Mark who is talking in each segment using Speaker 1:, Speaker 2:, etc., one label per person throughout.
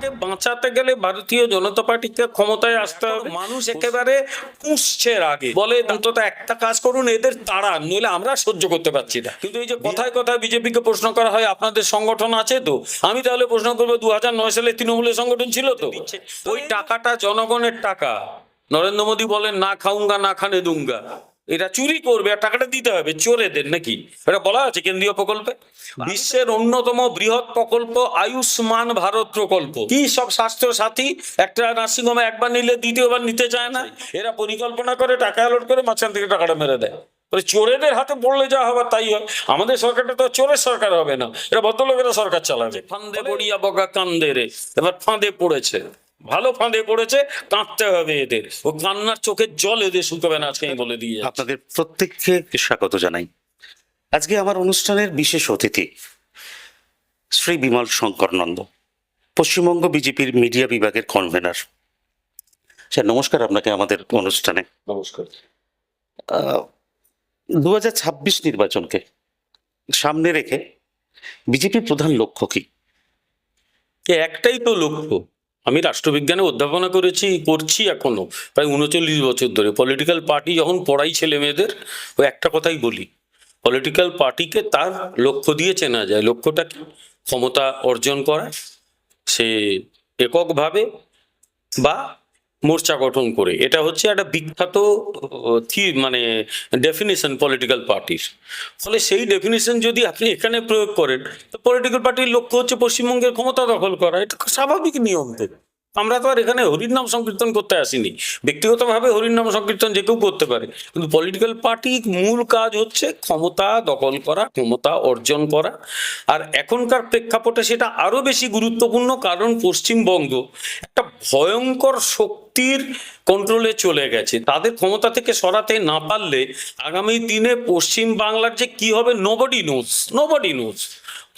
Speaker 1: বাংলাকে বাঁচাতে গেলে ভারতীয় জনতা পার্টিকে ক্ষমতায় আসতে হবে। মানুষ একেবারে পুষছে আগে বলে অন্তত একটা কাজ করুন এদের তাড়া নইলে আমরা সহ্য করতে পারছি না। কিন্তু এই যে কথায় কথায় বিজেপিকে প্রশ্ন করা হয় আপনাদের সংগঠন আছে তো? আমি তাহলে প্রশ্ন করব দু হাজার নয় সালে তৃণমূলের সংগঠন ছিল তো? ওই টাকাটা জনগণের টাকা। নরেন্দ্র মোদী বলেন না খাউঙ্গা না খানে দুঙ্গা। এটা চুরি করবে আর টাকাটা দিতে হবে চোরেদের নাকি? এটা বলা আছে কেন্দ্রীয় প্রকল্পে? বিশ্বের অন্যতম বৃহৎ প্রকল্প আয়ুষ্মান ভারত প্রকল্প। কি সব স্বাস্থ্য সাথী একটা নার্সিংহোমে একবার নিলে দ্বিতীয়বার নিতে চায় না? এরা পরিকল্পনা করে টাকা অ্যালট করে মাঝখান থেকে টাকাটা মেরে দেয়। চোরেদের হাতে পড়লে যা হবার তাই হয়। আমাদের সরকারটা তো চোরের সরকার হবে না। এটা ভদ্রলোকেরা সরকার চালাবে। ফান্দে পড়িয়া বগা কান্দে রে। এবার ফাঁদে পড়েছে। ভালো ফাঁদে পড়েছে কাঁদতে হবে এদের। ও কান্নার চোখের জল এদের শুকাবে না আজকে বলে দিয়ে
Speaker 2: আপনাদের প্রত্যেককে স্বাগত জানাই। আজকে আমার অনুষ্ঠানের বিশেষ অতিথি শ্রী বিমল শঙ্কর নন্দ পশ্চিমবঙ্গ বিজেপির মিডিয়া বিভাগের কনভেনার স্যার নমস্কার আপনাকে আমাদের অনুষ্ঠানে।
Speaker 1: নমস্কার।
Speaker 2: দু হাজার ছাব্বিশ নির্বাচনকে সামনে রেখে বিজেপির প্রধান লক্ষ্য কি?
Speaker 1: একটাই তো লক্ষ্য আমি রাষ্ট্রবিজ্ঞানে অধ্যাপনা করেছি, করছি এখনও প্রায় উনচল্লিশ বছর ধরে। পলিটিক্যাল পার্টি যখন পড়াই ছেলে মেয়েদের ও একটা কথাই বলি পলিটিক্যাল পার্টিকে তার লক্ষ্য দিয়ে চেনা যায় লক্ষ্যটা কি ক্ষমতা অর্জন করা সে এককভাবে বা মোর্চা গঠন করে। এটা হচ্ছে একটা বিখ্যাত থি মানে ডেফিনেশন পলিটিক্যাল পার্টির ফলে সেই ডেফিনেশন যদি আপনি এখানে প্রয়োগ করেন, তো পলিটিক্যাল পার্টির লক্ষ্য হচ্ছে পশ্চিমবঙ্গের ক্ষমতা দখল করা। এটা স্বাভাবিক নিয়ম। তো আমরা তো আর এখানে হরির নাম সংকীর্তন করতে আসিনি। ব্যক্তিগতভাবে হরির নাম সংকীর্তন যে কেউ করতে পারে। কিন্তু পলিটিক্যাল পার্টির মূল কাজ হচ্ছে ক্ষমতা দখল করা, ক্ষমতা অর্জন করা। আর এখনকার প্রেক্ষাপটে সেটা আরও বেশি গুরুত্বপূর্ণ কারণ পশ্চিমবঙ্গ একটা ভয়ঙ্কর শক্তির কন্ট্রোলে চলে গেছে। তাদের ক্ষমতা থেকে সরাতে না পারলে আগামী দিনে পশ্চিম বাংলার যে কি হবে নোবডি নোজ নোবডি নোজ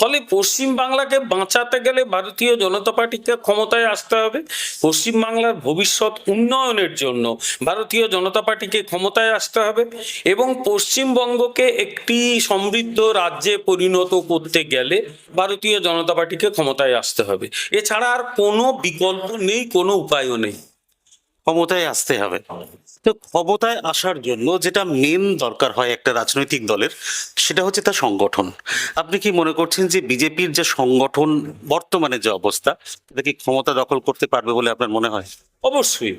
Speaker 1: ফলে পশ্চিম বাংলাকে বাঁচাতে গেলে ভারতীয় জনতা পার্টিকে ক্ষমতায় আসতে হবে। পশ্চিম বাংলার ভবিষ্যৎ উন্নয়নের জন্য ভারতীয় জনতা পার্টিকে ক্ষমতায় আসতে হবে এবং পশ্চিমবঙ্গকে একটি সমৃদ্ধ রাজ্যে পরিণত করতে গেলে ভারতীয় জনতা পার্টিকে ক্ষমতায় আসতে হবে। এছাড়া আর কোনো বিকল্প নেই, কোনো উপায়ও নেই।
Speaker 2: ক্ষমতায় আসতে হবে। তো ক্ষমতায় আসার জন্য যেটা মেন দরকার হয় একটা রাজনৈতিক দলের, সেটা হচ্ছে তার সংগঠন। আপনি কি মনে করছেন যে বিজেপির যে সংগঠন, বর্তমানে যে অবস্থা এটা কি ক্ষমতা দখল করতে পারবে বলে আপনার মনে হয়?
Speaker 1: অবশ্যই।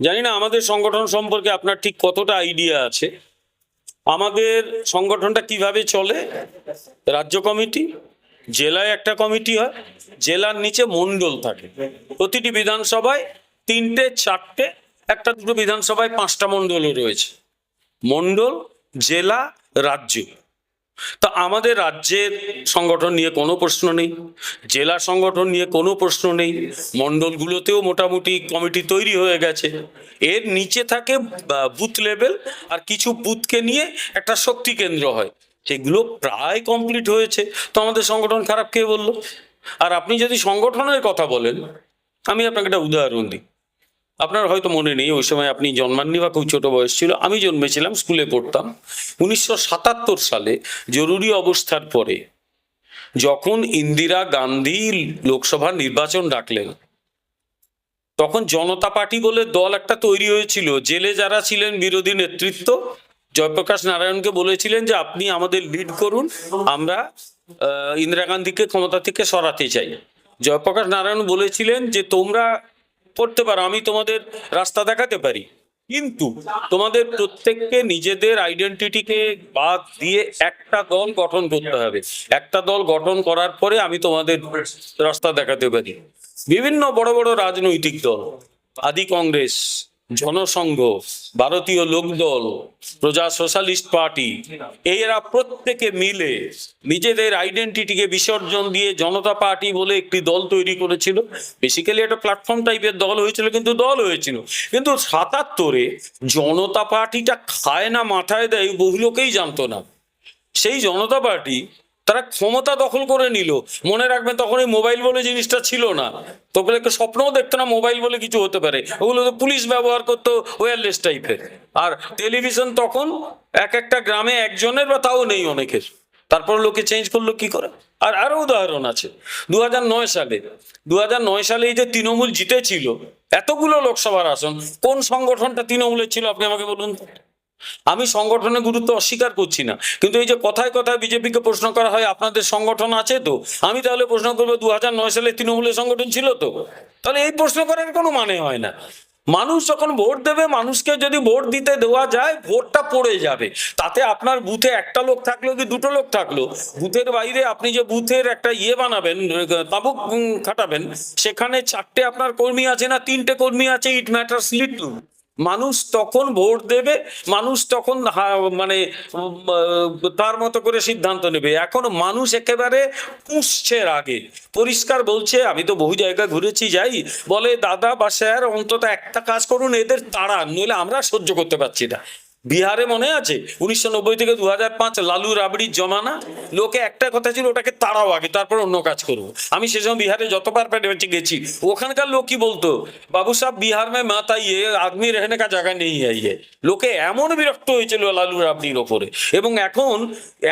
Speaker 1: জানি না, আমাদের সংগঠন সম্পর্কে আপনার ঠিক কতটা আইডিয়া আছে। আমাদের সংগঠনটা কীভাবে চলে? রাজ্য কমিটি, জেলায় একটা কমিটি হয়, জেলার নিচে মণ্ডল থাকে। প্রতিটি বিধানসভায় তিনটে, চারটে, একটা দুটো বিধানসভায় পাঁচটা মণ্ডলও রয়েছে। মণ্ডল, জেলা, রাজ্য। তা আমাদের রাজ্যের সংগঠন নিয়ে কোনো প্রশ্ন নেই, জেলা সংগঠন নিয়ে কোনো প্রশ্ন নেই, মণ্ডলগুলোতেও মোটামুটি কমিটি তৈরি হয়ে গেছে। এর নিচে থাকে বুথ লেভেল, আর কিছু বুথকে নিয়ে একটা শক্তি কেন্দ্র হয়। সেগুলো প্রায় কমপ্লিট হয়েছে। তো আমাদের সংগঠন খারাপ কে বলল? আর আপনি যদি সংগঠনের কথা বলেন, আমি আপনাকে একটা উদাহরণ দিই। আপনার হয়তো মনে নেই, ওই সময় আপনি জন্মাননি বা খুব ছোট বয়স ছিল, আমি জন্মেছিলাম স্কুলে পড়তাম। উনিশশো সাতাত্তর সালে, জরুরি অবস্থার পরে, যখন ইন্দিরা গান্ধী লোকসভা নির্বাচন ডাকলেন, তখন জনতা পার্টি বলে দল একটা তৈরি হয়েছিল। জেলে যারা ছিলেন বিরোধী নেতৃত্ব, জয়প্রকাশ নারায়ণকে বলেছিলেন যে, আপনি আমাদের লিড করুন, আমরা ইন্দিরা গান্ধীকে ক্ষমতা থেকে সরাতে চাই। জয়প্রকাশ নারায়ণ বলেছিলেন যে, তোমরা করতে পারো, আমি তোমাদের রাস্তা দেখাতে পারি। কিন্তু তোমাদের প্রত্যেককে নিজেদের আইডেন্টিটিকে বাদ দিয়ে একটা দল গঠন করতে হবে। একটা দল গঠন করার পরে আমি তোমাদের রাস্তা দেখাতে পারি। বিভিন্ন বড় বড় রাজনৈতিক দল, আদি কংগ্রেস জনসংঘ, ভারতীয় লোকদল, প্রজা সোশ্যালিস্ট পার্টি, এরা প্রত্যেকে মিলে নিজেদের আইডেন্টিটিকে বিসর্জন দিয়ে জনতা পার্টি বলে একটি দল তৈরি করেছিল। বেসিক্যালি একটা প্ল্যাটফর্ম টাইপের দল হয়েছিল, কিন্তু দল হয়েছিল। কিন্তু সাতাত্তরে জনতা পার্টিটা খায় না, মাথায় দেয়, বহু লোকেই জানতো না। সেই জনতা পার্টি তারা ক্ষমতা দখল করে নিল। মনে রাখবেন তখন এই মোবাইল বলে জিনিসটা ছিল না। একটা স্বপ্নও দেখতো না মোবাইল বলে কিছু হতে পারে। ওগুলো তো পুলিশ ব্যবহার করতো ওয়্যারলেস টাইপের আর টেলিভিশন তখন এক একটা গ্রামে একজনের বা তাও নেই অনেকের। তারপর লোকে চেঞ্জ করল, কি করে? আর আরও উদাহরণ আছে। দু সালে দু সালে এই যে তৃণমূল জিতেছিল, এতগুলো লোকসভার আসন, কোন সংগঠনটা তৃণমূলের ছিল, আপনি আমাকে বলুন? আমি সংগঠনের গুরুত্ব অস্বীকার করছি না। কিন্তু এই যে কথায় কথায় বিজেপিকে প্রশ্ন করা হয়, আপনাদের সংগঠন আছে তো? আমি তাহলে প্রশ্ন করব দু সালে তৃণমূলের সংগঠন ছিল তো? তাহলে এই প্রশ্ন করার কোনো মানে হয় না। মানুষ যখন ভোট দেবে, মানুষকে যদি ভোট দিতে দেওয়া যায়, ভোটটা পড়ে যাবে। তাতে আপনার বুথে একটা লোক থাকল কি দুটো লোক থাকল? বুথের বাইরে আপনি যে বুথের একটা ইয়ে বানাবেন, তাবুক খাটাবেন, সেখানে চারটে আপনার কর্মী আছে না, তিনটে কর্মী আছে, ইট ম্যাটার্স লিটল। মানুষ তখন ভোট দেবে, মানুষ তখন মানে তার মতো করে সিদ্ধান্ত নেবে। এখন মানুষ একেবারে পুষছে আগে পরিষ্কার বলছে, আমি তো বহু জায়গা ঘুরেছি, যাই। বলে, দাদা বা স্যার, অন্তত একটা কাজ করুন, এদের তাড়ান, নইলে আমরা সহ্য করতে পারছি না। বিহারে মনে আছে? উনিশশো নব্বই থেকে দু হাজার পাঁচ লালু রাবড়ির জমানা? লোকে একটা কথা ছিল, ওটাকে তাড়াও আগে, তারপর অন্য কাজ করব। আমি সে সময় বিহারে যতবার পেটে গেছি, ওখানকার লোক কি বলতো? বাবু সাহেব, বিহার মে মাতা ইয়ে আদমি রেহনে কা জায়গা নেই ইয়ে লোকে এমন বিরক্ত হয়েছিল লালু রাবড়ির ওপরে। এবং এখন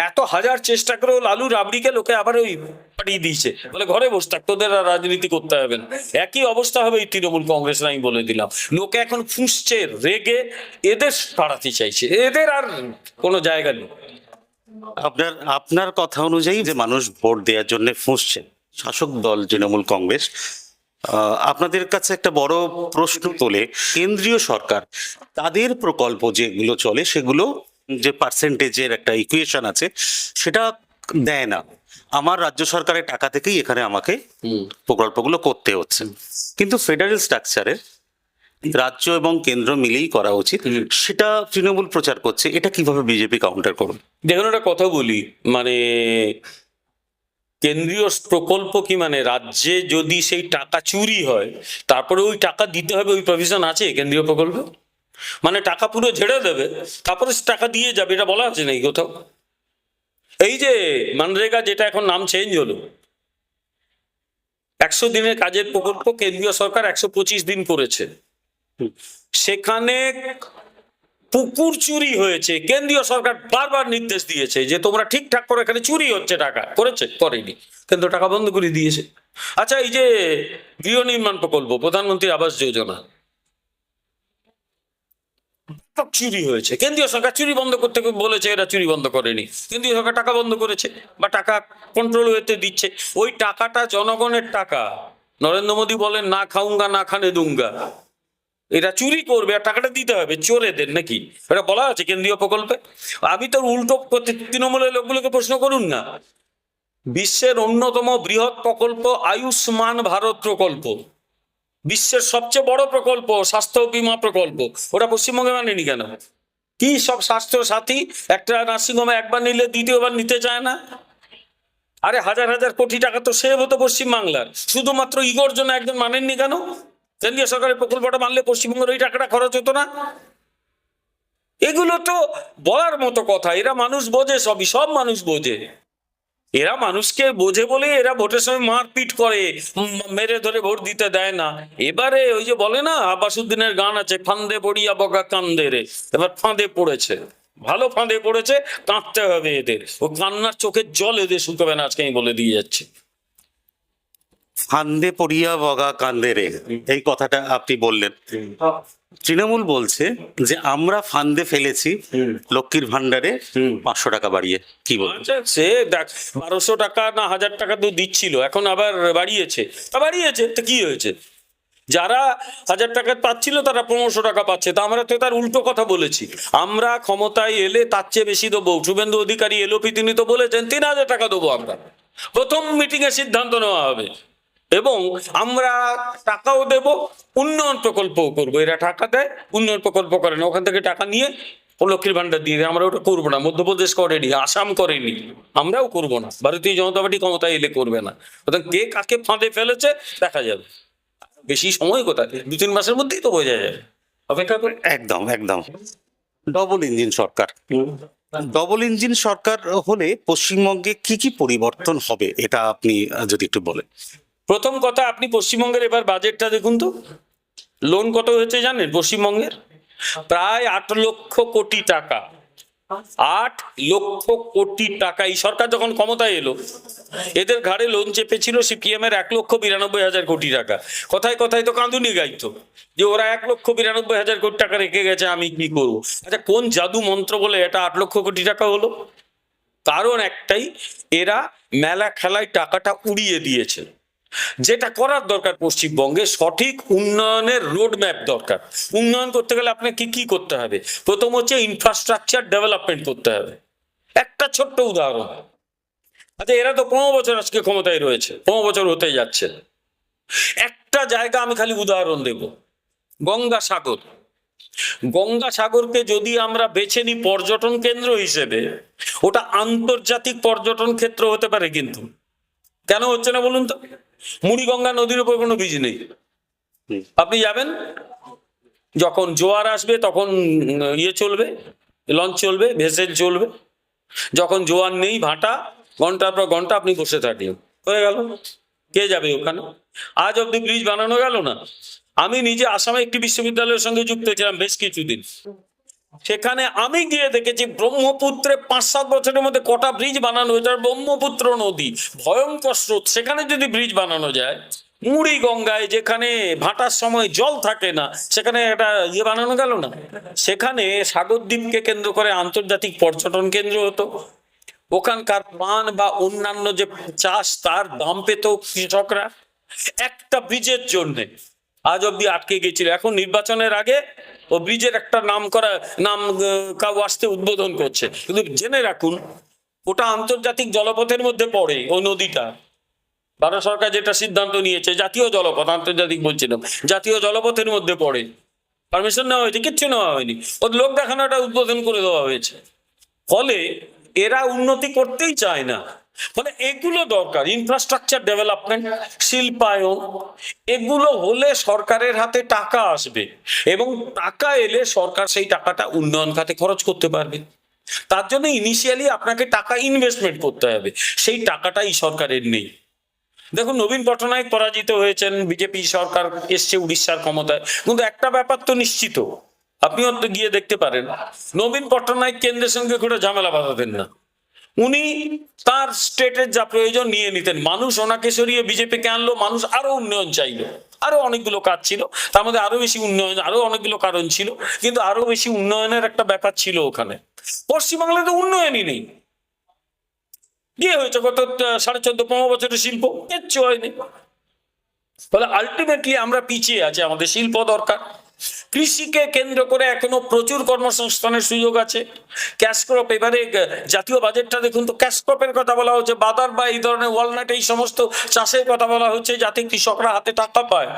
Speaker 1: এত হাজার চেষ্টা করেও লালু রাবড়িকে লোকে আবার ওই পাঠিয়ে দিয়েছে। বলে, ঘরে বসে, থাক, তোদের আর রাজনীতি করতে হবে না। একই অবস্থা হবে এই তৃণমূল কংগ্রেস আমি বলে দিলাম। লোকে এখন ফুঁসছে, রেগে, এদের সারাতে চাইছে। এদের আর কোনো জায়গা নেই।
Speaker 2: আপনার আপনার কথা অনুযায়ী যে মানুষ ভোট দেওয়ার জন্য ফুঁসছে শাসক দল তৃণমূল কংগ্রেস আপনাদের কাছে একটা বড় প্রশ্ন তোলে কেন্দ্রীয় সরকার তাদের প্রকল্প যেগুলো চলে সেগুলো যে পার্সেন্টেজের একটা ইকুয়েশন আছে সেটা দেয় না। আমার রাজ্য সরকারের টাকা থেকেই এখানে আমাকে প্রকল্পগুলো করতে হচ্ছে। কিন্তু ফেডারেল স্ট্রাকচারে রাজ্য এবং কেন্দ্র মিলেই করা উচিত। সেটা তৃণমূল প্রচার করছে। এটা কীভাবে বিজেপি কাউন্টার করবে?
Speaker 1: দেখুন একটা কথা বলি। মানে কেন্দ্রীয় প্রকল্প কি মানে? রাজ্যে যদি সেই টাকা চুরি হয় তারপরে ওই টাকা দিতে হবে ওই প্রভিশন আছে কেন্দ্রীয় প্রকল্পে? মানে টাকা পুরো ঝেড়ে দেবে তারপরে টাকা দিয়ে যাবে এটা বলা আছে নাকি কোথাও? এই যে মানরেগা যেটা এখন নাম চেঞ্জ হলো। একশো দিনের কাজের প্রকল্প কেন্দ্রীয় সরকার একশো পঁচিশ দিন করেছে। সেখানে পুকুর চুরি হয়েছে। কেন্দ্রীয় সরকার বারবার নির্দেশ দিয়েছে যে তোমরা ঠিকঠাক করে, এখানে চুরি হচ্ছে টাকা। করেছে, করেনি। কিন্তু টাকা বন্ধ করে দিয়েছে। আচ্ছা এই যে গৃহ নির্মাণ প্রকল্প, প্রধানমন্ত্রী আবাস যোজনা। চুরি হয়েছে। কেন্দ্রীয় সরকার চুরি বন্ধ করতে বলেছে, এরা চুরি বন্ধ করেনি। কেন্দ্রীয় সরকার টাকা বন্ধ করেছে বা টাকা কন্ট্রোল হতে দিচ্ছে। ওই টাকাটা জনগণের টাকা। নরেন্দ্র মোদী বলেন, না খাউঙ্গা না খানে দুঙ্গা। এরা চুরি করবে আর টাকাটা দিতে হবে, চোরেদের নাকি? এটা বলা আছে কেন্দ্রীয় প্রকল্পে? আমি তো উল্টো তৃণমূলের লোকগুলোকে প্রশ্ন করুন না। বিশ্বের অন্যতম বৃহৎ প্রকল্প আয়ুষ্মান ভারত প্রকল্প। বিশ্বের সবচেয়ে বড় প্রকল্প, স্বাস্থ্য বীমা প্রকল্প। ওটা পশ্চিমবঙ্গে মানেনি কেন? কি সব স্বাস্থ্য সাথী একটা নার্সিংহোমে একবার নিলে দ্বিতীয়বার নিতে চায় না? আরে হাজার হাজার কোটি টাকা তো সেভ হতো পশ্চিমবাংলার। শুধুমাত্র ইগোর জন্য একজন মানেননি কেন? কেন্দ্রীয় সরকারের প্রকল্পটা মানলে পশ্চিমবঙ্গের ওই টাকাটা খরচ হতো না। এগুলো তো বলার মতো কথা, এরা মানুষ বোঝে সবই, সব মানুষ বোঝে। এরা মানুষকে বোঝে বলে এরা ভোটের সময় মারপিট করে মেরে ধরে ভোট দিতে দেয় না। এবারে ওই যে বলে না আবাসুদ্দিনের গান আছে ফান্দে পড়িয়া বগা কান্দে রে। এবার ফাঁদে পড়েছে, ভালো ফাঁদে পড়েছে, কাঁদতে হবে এদের। ও কান্নার চোখের জল এদের শুকাবে না, আজকে আমি বলে দিয়ে যাচ্ছি।
Speaker 2: ফান্দে পড়িয়া বগা কান্দে রে। এই কথাটা আপনি বললেন। তৃণমূল বলছে যে, আমরা ফান্দে ফেলেছি লক্ষ্মীর ভান্ডারে। পাঁচশো টাকা বাড়িয়ে। কি বলব?
Speaker 1: আচ্ছা সে দেখ, বারোশো টাকা না হাজার টাকা তো দিচ্ছিল, এখন আবার বাড়িয়েছে। বাড়িয়েছে, তো কি হয়েছে? যারা হাজার টাকা পাচ্ছিল, তারা পনেরোশো টাকা পাচ্ছে। তা আমরা তো তার উল্টো কথা বলেছি। আমরা ক্ষমতায় এলে তার চেয়ে বেশি দেবো। শুভেন্দু অধিকারী এলোপি তিনি তো বলেছেন, তিন হাজার টাকা দেবো আমরা। প্রথম মিটিং এ সিদ্ধান্ত নেওয়া হবে। এবং আমরা টাকাও দেব, উন্নয়ন প্রকল্পও করব। এরা টাকা দেয়, উন্নয়ন প্রকল্প করে না ওখান থেকে টাকা নিয়ে লক্ষ্মীর ভান্ডার দিয়ে দেয়। আমরা ওটা করব না। মধ্যপ্রদেশ করেনি, আসাম করেনি। আমরাও করব না। ভারতীয় জনতা পার্টি ক্ষমতায় এলে করবে না। সুতরাং কে কাকে ফাঁদে ফেলেছে, দেখা যাবে। বেশি সময় কোথায়? দু তিন মাসের মধ্যেই তো হয়ে যায় অপেক্ষা করে
Speaker 2: একদম একদম। ডবল ইঞ্জিন সরকার। ডবল ইঞ্জিন সরকার হলে পশ্চিমবঙ্গে কি কি পরিবর্তন হবে, এটা আপনি যদি একটু বলেন।
Speaker 1: প্রথম কথা, আপনি পশ্চিমবঙ্গের এবার বাজেটটা দেখুন তো। লোন কত হয়েছে জানেন পশ্চিমবঙ্গের? প্রায় আট লক্ষ কোটি টাকা। আট লক্ষ কোটি টাকা। এই সরকার যখন ক্ষমতায় এলো, এদের ঘাড়ে লোন চেপেছিল সিপিএম এর এক লক্ষ বিরানব্বই হাজার কোটি টাকা। কথায় কথায় তো কাঁদুনি গাইতো, যে ওরা এক লক্ষ বিরানব্বই হাজার কোটি টাকা রেখে গেছে, আমি কি করব? আচ্ছা কোন জাদু মন্ত্র বলে এটা আট লক্ষ কোটি টাকা হলো? কারণ একটাই, এরা মেলা খেলায় টাকাটা উড়িয়ে দিয়েছে। যেটা করার দরকার পশ্চিমবঙ্গে, সঠিক উন্নয়নের রোড ম্যাপ দরকার। উন্নয়ন করতে গেলে আপনাকে কি কি করতে হবে? প্রথম হচ্ছে ইনফ্রাস্ট্রাকচার ডেভেলপমেন্ট করতে হবে। একটা ছোট্ট উদাহরণ। আচ্ছা এরা তো পনেরো বছর আজকে ক্ষমতায় রয়েছে, পনেরো বছর হতে যাচ্ছে। একটা জায়গা আমি খালি উদাহরণ দেব গঙ্গা সাগর গঙ্গা সাগরকে যদি আমরা বেছে নিই পর্যটন কেন্দ্র হিসেবে, ওটা আন্তর্জাতিক পর্যটন ক্ষেত্র হতে পারে কিন্তু। কেন হচ্ছে না বলুন তো? মুড়িগঙ্গা নদীর উপর কোনো ব্রিজ নেই। আপনি যাবেন? যখন জোয়ার আসবে তখন ইয়ে চলবে লঞ্চ চলবে ভেসেল চলবে। যখন জোয়ার নেই ভাটা ঘণ্টার পর ঘণ্টা আপনি বসে থাকলেন। হয়ে গেল। কে যাবে ওখানে? আজ অব্দি ব্রিজ বানানো গেল না? আমি নিজে আসামে একটি বিশ্ববিদ্যালয়ের সঙ্গে যুক্ত ছিলাম বেশ কিছুদিন। সেখানে আমি গিয়ে দেখেছি ব্রহ্মপুত্রে পাঁচ সাত বছরের মধ্যে কটা ব্রিজ বানানো হয়েছে, আর ব্রহ্মপুত্র নদী, ভয়ঙ্কর স্রোত। সেখানে যদি ব্রিজ বানানো যায়, মুড়ি গঙ্গায় যেখানে ভাটার সময় জল থাকে না, সেখানে একটা ইয়ে বানানো গেল না? সেখানে সাগরদ্বীপকে কেন্দ্র করে আন্তর্জাতিক পর্যটন কেন্দ্র হতো। ওখানকার পান বা অন্যান্য যে চাষ, তার দাম পেত কৃষকরা। একটা ব্রিজের জন্যে আজ অব্দি আটকে গেছিল এখন নির্বাচনের আগে ও ব্রিজের একটা নাম করা, নাম কাউ আসতে উদ্বোধন করছে। কিন্তু জেনে রাখুন, ওটা আন্তর্জাতিক জলপথের মধ্যে পড়ে, ও নদীটা। ভারত সরকার যেটা সিদ্ধান্ত নিয়েছে, জাতীয় জলপথ, আন্তর্জাতিক বলছিলাম, জাতীয় জলপথের মধ্যে পড়ে। পারমিশন নেওয়া হয়েছে, কিচ্ছু নেওয়া হয়নি। ওর লোক দেখানোটা উদ্বোধন করে দেওয়া হয়েছে। ফলে এরা উন্নতি করতেই চায় না। ফলে এগুলো দরকার ইনফ্রাস্ট্রাকচার ডেভেলপমেন্ট শিল্পায়ন, এগুলো হলে সরকারের হাতে টাকা আসবে এবং টাকা এলে সরকার সেই টাকাটা উন্নয়ন খাতে খরচ করতে পারবে। তার জন্য ইনিশিয়ালি আপনাকে টাকা ইনভেস্টমেন্ট করতে হবে, সেই টাকাটাই সরকারের নেই। দেখুন, নবীন পটনায়ক পরাজিত হয়েছেন, বিজেপি সরকার এসছে উড়িষ্যার ক্ষমতায়, কিন্তু একটা ব্যাপার তো নিশ্চিত আপনিও তো গিয়ে দেখতে পারেন, নবীন পটনায়ক কেন্দ্রের সঙ্গে কোনো ঝামেলা বাঁধাতেন না। উনি তার স্টেটের যা প্রয়োজন নিয়ে নিতেন। মানুষ ওনাকে সরিয়ে বিজেপিকে আনলো, মানুষ আরও উন্নয়ন চাইলো। আরও অনেকগুলো কাজ ছিল। তার মধ্যে আরও বেশি উন্নয়ন, আরও অনেকগুলো কারণ ছিল। কিন্তু আরও বেশি উন্নয়নের একটা ব্যাপার ছিল ওখানে। পশ্চিমবাংলায় তো উন্নয়নই নেই। কি হয়েছে? গত সাড়ে চোদ্দ, পনেরো বছরের শিল্প, কিচ্ছু হয়নি। ফলে আলটিমেটলি আমরা পিছিয়ে আছি, আমাদের শিল্প দরকার। কৃষিকে কেন্দ্র করে এখনও প্রচুর কর্মসংস্থানের সুযোগ আছে। ক্যাশ ক্রপ এবারে জাতীয় বাজেটটা দেখুন তো ক্যাশ ক্রপের কথা বলা হচ্ছে বাদার বা এই ধরনের ওয়ালনাট এই সমস্ত চাষের কথা বলা হচ্ছে, যাতে কৃষকরা হাতে টাকা পায়।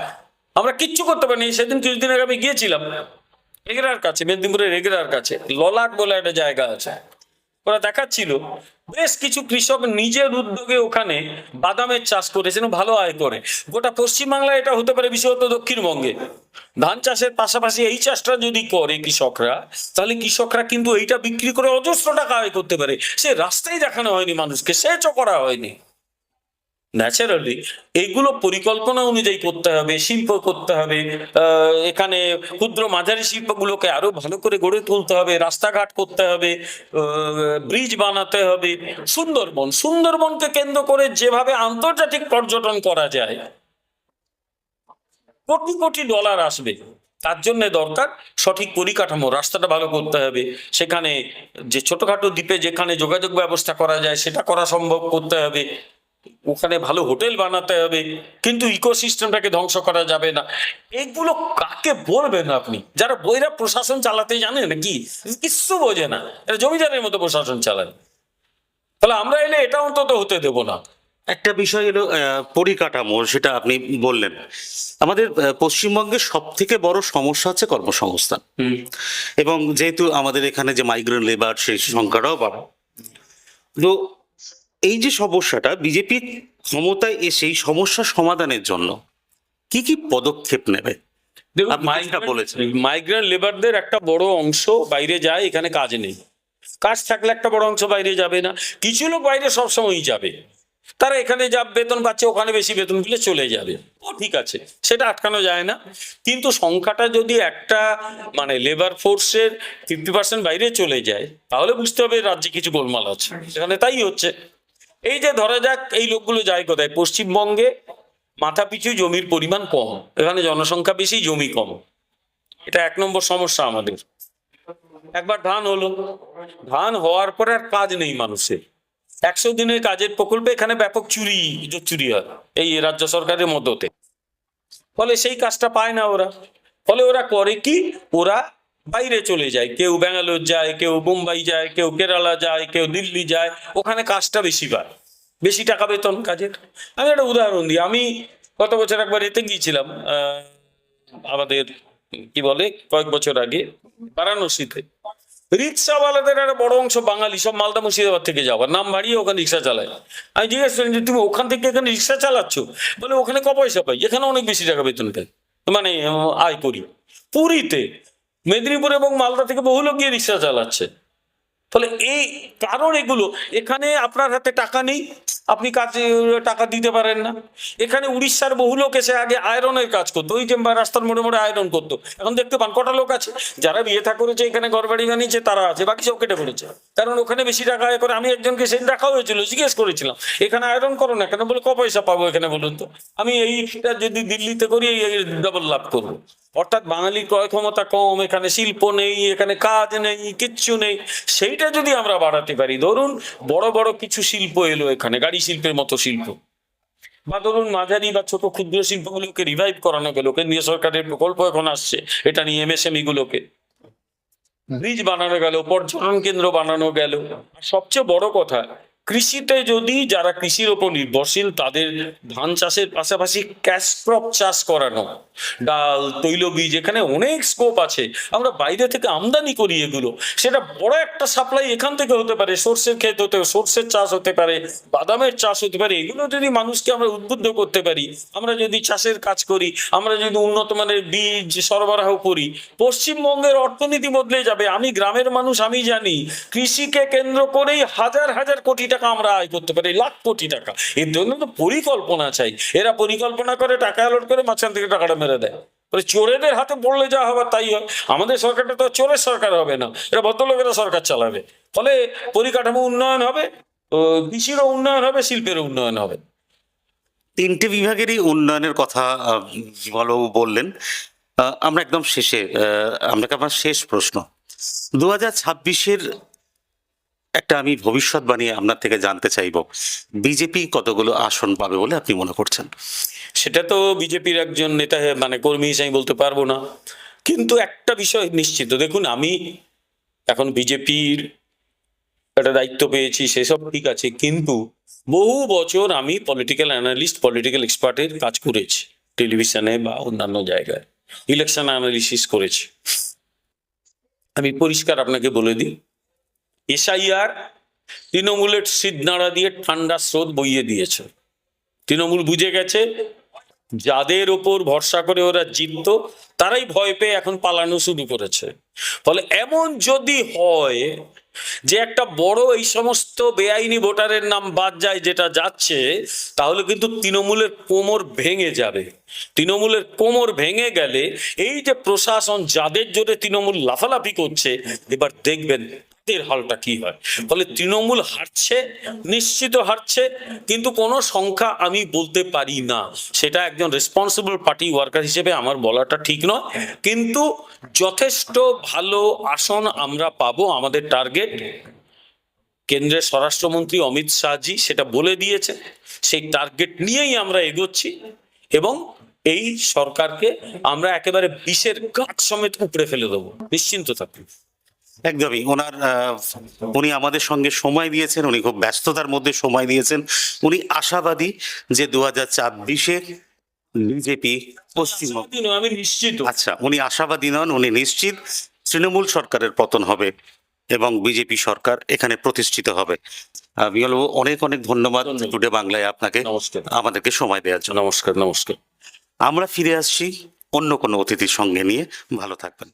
Speaker 1: আমরা কিচ্ছু করতে পারিনি, সেদিন কিছুদিন আগে আমি গিয়েছিলাম, এগরার কাছে, মেদিনীপুরের এগরার কাছে, ললাট বলে একটা জায়গা আছে। ওরা দেখাচ্ছিল বেশ কিছু কৃষক নিজের উদ্যোগে ওখানে বাদামের চাষ করেছেন ভালো আয় করে। গোটা পশ্চিমবাংলায় এটা হতে পারে বিশেষত দক্ষিণবঙ্গে। ধান চাষের পাশাপাশি এই চাষটা যদি করে কৃষকরা, তাহলে কৃষকরা কিন্তু এইটা বিক্রি করে অজস্র টাকা আয় করতে পারে। সে রাস্তায় দেখানো হয়নি মানুষকে, সেচও করা হয়নি। ন্যাচারালি এইগুলো পরিকল্পনা অনুযায়ী করতে হবে, শিল্প করতে হবে এখানে ক্ষুদ্র মাঝারি শিল্পগুলোকে আরও ভালো করে গড়ে তুলতে হবে, রাস্তাঘাট করতে হবে ব্রিজ বানাতে হবে। সুন্দরবন, সুন্দরবনকে কেন্দ্র করে যেভাবে আন্তর্জাতিক পর্যটন করা যায়, কোটি কোটি ডলার আসবে। তার জন্য দরকার সঠিক পরিকাঠামো, রাস্তাটা ভালো করতে হবে। সেখানে যে ছোটখাটো দ্বীপে যেখানে যোগাযোগ ব্যবস্থা করা যায়, সেটা করা সম্ভব করতে হবে। ওখানে ভালো হোটেল বানাতে হবে কিন্তু ইকোসিস্টেমটাকে ধ্বংস করা যাবে না। এগুলো কাকে বলবেন আপনি? যারা বইরা প্রশাসন চালাতে জানে নাকি? কিচ্ছু বোঝে না। এরা জমিদারের মতো প্রশাসন চালায়। তাহলে আমরা এলে এটা অন্তত হতে দেবো না।
Speaker 2: একটা বিষয় হলো আহ, পরিকাঠামো সেটা আপনি বললেন। আমাদের পশ্চিমবঙ্গের সব থেকে বড় সমস্যা হচ্ছে কর্মসংস্থান। এবং যেহেতু আমাদের এখানে যে মাইগ্রেন্ট লেবার সেই সংখ্যাটাও বাড়া। তো এই যে সমস্যাটা বিজেপি ক্ষমতায় এসে এই সমস্যা সমাধানের জন্য কি কি পদক্ষেপ নেবে? বলেছেন।
Speaker 1: মাইগ্রেন্ট লেবারদের একটা বড় অংশ বাইরে যায় এখানে কাজ নেই। কাজ থাকলে একটা বড় অংশ বাইরে যাবে না। কিছু লোক বাইরে সবসময়ই যাবে। তারা এখানে যা বেতন পাচ্ছে ওখানে বেশি বেতন পেলে চলে যাবে। ও ঠিক আছে সেটা আটকানো যায় না। কিন্তু সংখ্যাটা যদি একটা মানে লেবার ফোর্সের ফিফটি পার্সেন্ট বাইরে চলে যায় তাহলে বুঝতে হবে রাজ্যে কিছু গোলমাল আছে। সেখানে তাই হচ্ছে। এই যে ধরা যাক এই লোকগুলো যায় কোথায়? পশ্চিমবঙ্গে মাথা পিছু জমির পরিমাণ কম। এখানে জনসংখ্যা বেশি, জমি কম। এটা এক নম্বর সমস্যা আমাদের। একবার ধান হলো। ধান হওয়ার পরে আর কাজ নেই মানুষের। একশো দিনের কাজের প্রকল্পে এখানে ব্যাপক চুরি চুরি হয় এই রাজ্য সরকারের মদতে। ফলে সেই কাজটা পায় না ওরা। ফলে ওরা করে কি? ওরা বাইরে চলে যায়, কেউ ব্যাঙ্গালোর যায়, কেউ বোম্বাই যায়, কেউ কেরালা যায়, কেউ দিল্লি যায়, ওখানে কাজটা বেশি পায় বেশি টাকা বেতন কাজের। আমি একটা উদাহরণ দিই, আমি গত বছর একবার এতে গিয়েছিলাম আমাদের, কি বলে, কয়েক বছর আগে, বারাণসীতে। রিক্সাওয়ালাদের একটা বড় অংশ বাঙালি, সব মালদা মুর্শিদাবাদ থেকে যাওয়ার নাম বাড়িয়ে ওখানে রিক্সা চালায়। আমি জিজ্ঞেস করি, যে তুমি ওখান থেকে এখানে রিক্সা চালাচ্ছ? বলে, ওখানে ক পয়সা পাই এখানে অনেক বেশি টাকা বেতন পাই। মানে আয় করি। পুরীতে মেদিনীপুর এবং মালদা থেকে বহু লোক গিয়ে রিক্সা চালাচ্ছে। ফলে এই কারণ এগুলো, এখানে আপনার হাতে টাকা নেই, আপনি কাজ, টাকা দিতে পারেন না। এখানে উড়িষ্যার বহু লোক এসে আগে আয়রনের কাজ করতো, ওই যে রাস্তার মোড়ে মোড়ে আয়রন করতো। এখন দেখতে পান, কটা লোক আছে, যারা বিয়ে থা করেছে এখানে ঘর বাড়ি বানিয়েছে, তারা আছে, বাকি সব কেটে পড়েছে কারণ ওখানে বেশি টাকা আয় করে আমি একজনকে সেদিন দেখা হয়েছিল, জিজ্ঞেস করেছিলাম, এখানে আয়রন করো না কেন? বলে, ক পয়সা পাবো এখানে বলুন তো? আমি এইটা যদি দিল্লিতে করি, এই ডবল লাভ করব। অর্থাৎ বাঙালি ক্রয় ক্ষমতা কম, এখানে শিল্প নেই, এখানে কাজ নেই, কিচ্ছু নেই, সেইটা যদি আমরা বাড়াতে পারি, ধরুন বড় বড় কিছু শিল্প এলো এখানে, গাড়ি শিল্পের মতো শিল্প। বা ধরুন মাঝারি বা ছোট ক্ষুদ্র শিল্পগুলোকে রিভাইভ করানো গেল, কেন্দ্রীয় সরকারের প্রকল্প এখন আসছে, এটা নিয়ে এমএসএমই গুলোকে। ব্রিজ বানানো গেল পর্যটন কেন্দ্র বানানো গেল। সবচেয়ে বড় কথা কৃষিতে যদি যারা কৃষির ওপর নির্ভরশীল, তাদের ধান চাষের পাশাপাশি ক্যাশ ক্রপ চাষ করানো, ডাল, তৈলবীজ, এখানে অনেক স্কোপ আছে। আমরা বাইরে থেকে আমদানি করি এগুলো। সেটা বড় একটা সাপ্লাই এখান থেকে হতে পারে, সর্ষের ক্ষেত হতে, সর্ষের চাষ হতে পারে, বাদামের চাষ হতে পারে, এগুলো যদি মানুষকে আমরা উদ্বুদ্ধ করতে পারি, আমরা যদি চাষের কাজ করি, আমরা যদি উন্নত মানের বীজ সরবরাহ করি, পশ্চিমবঙ্গের অর্থনীতি বদলে যাবে। আমি গ্রামের মানুষ, আমি জানি, কৃষিকে কেন্দ্র করেই হাজার হাজার কোটি টাকা আমরা আয় করতে পারি লাখ কোটি টাকা। এর জন্য তো পরিকল্পনা চাই। এরা পরিকল্পনা করে টাকা অ্যালট করে মাঝখান থেকে টাকাটা মেরে দেয়। চোরেদের হাতে পড়লে যা হবে তাই হয়। আমাদের সরকারটা তো চোরের সরকার হবে না। এটা ভদ্রলোকেরা সরকার চালাবে। ফলে পরিকাঠামো উন্নয়ন হবে কৃষিরও উন্নয়ন হবে শিল্পেরও উন্নয়ন হবে।
Speaker 2: তিনটে বিভাগেরই উন্নয়নের কথা আহ, বললেন। আমরা একদম শেষে আপনাকে আমার শেষ প্রশ্ন। দু হাজার ছাব্বিশের একটা আমি ভবিষ্যৎবাণী আপনার থেকে জানতে চাইব, বিজেপি কতগুলো আসন পাবে বলে আপনি মনে করছেন?
Speaker 1: সেটা তো বিজেপির একজন নেতা মানে কর্মী হিসেবে বলতে পারব না। কিন্তু একটা বিষয় নিশ্চিত, দেখুন আমি এখন বিজেপির একটা দায়িত্ব পেয়েছি সেসব ঠিক আছে, কিন্তু বহু বছর আমি পলিটিক্যাল অ্যানালিস্ট পলিটিক্যাল এক্সপার্টের কাজ করেছি টেলিভিশনে বা অন্যান্য জায়গায়। ইলেকশন অ্যানালিসিস করেছি। আমি পরিষ্কার আপনাকে বলে দিই এসআইআর তৃণমূলের সিট নাড়া দিয়ে ঠান্ডা স্রোত বইয়ে দিয়েছে। তৃণমূল বুঝে গেছে, যাদের ওপর ভরসা করে ওরা জিতত, তারাই ভয় পেয়ে এখন পালানো শুরু করেছে। ফলে এমন যদি হয় যে একটা বড় এই সমস্ত বেআইনি ভোটারের নাম বাদ যায় যেটা যাচ্ছে, তাহলে কিন্তু তৃণমূলের কোমর ভেঙে যাবে। তৃণমূলের কোমর ভেঙে গেলে এই যে প্রশাসন যাদের জোরে তৃণমূল লাফালাফি করছে, এবার দেখবেন তাদের হালটা কি হয়? ফলে তৃণমূল হারছে, নিশ্চিত হারছে, কিন্তু কোনো সংখ্যা আমি বলতে পারি না। সেটা একজন রেসপন্সিবল পার্টি ওয়ার্কার হিসেবে আমার বলাটা ঠিক নয়। কিন্তু যথেষ্ট ভালো আসন আমরা পাবো আমাদের টার্গেট কেন্দ্রের স্বরাষ্ট্রমন্ত্রী অমিত শাহজি, সেটা বলে দিয়েছে। সেই টার্গেট নিয়েই আমরা এগোচ্ছি এবং এই সরকারকে আমরা একেবারে বিষের গাছ সমেত উপড়ে ফেলে দেবো। নিশ্চিন্ত থাকুন।
Speaker 2: একদমই। ওনার আহ, উনি আমাদের সঙ্গে সময় দিয়েছেন উনি খুব ব্যস্ততার মধ্যে সময় দিয়েছেন। উনি আশাবাদী যে দু হাজার ছাব্বিশে বিজেপি পশ্চিমবঙ্গ
Speaker 1: আমি নিশ্চিত।
Speaker 2: আচ্ছা উনি আশাবাদী নন উনি নিশ্চিত তৃণমূল সরকারের পতন হবে এবং বিজেপি সরকার এখানে প্রতিষ্ঠিত হবে। বিমলবাবু অনেক অনেক ধন্যবাদ। টুডে বাংলায় আপনাকে। আমাদেরকে সময় দেওয়ার জন্য।
Speaker 1: নমস্কার নমস্কার।
Speaker 2: আমরা ফিরে আসছি অন্য কোনো অতিথির সঙ্গে নিয়ে। ভালো থাকবেন।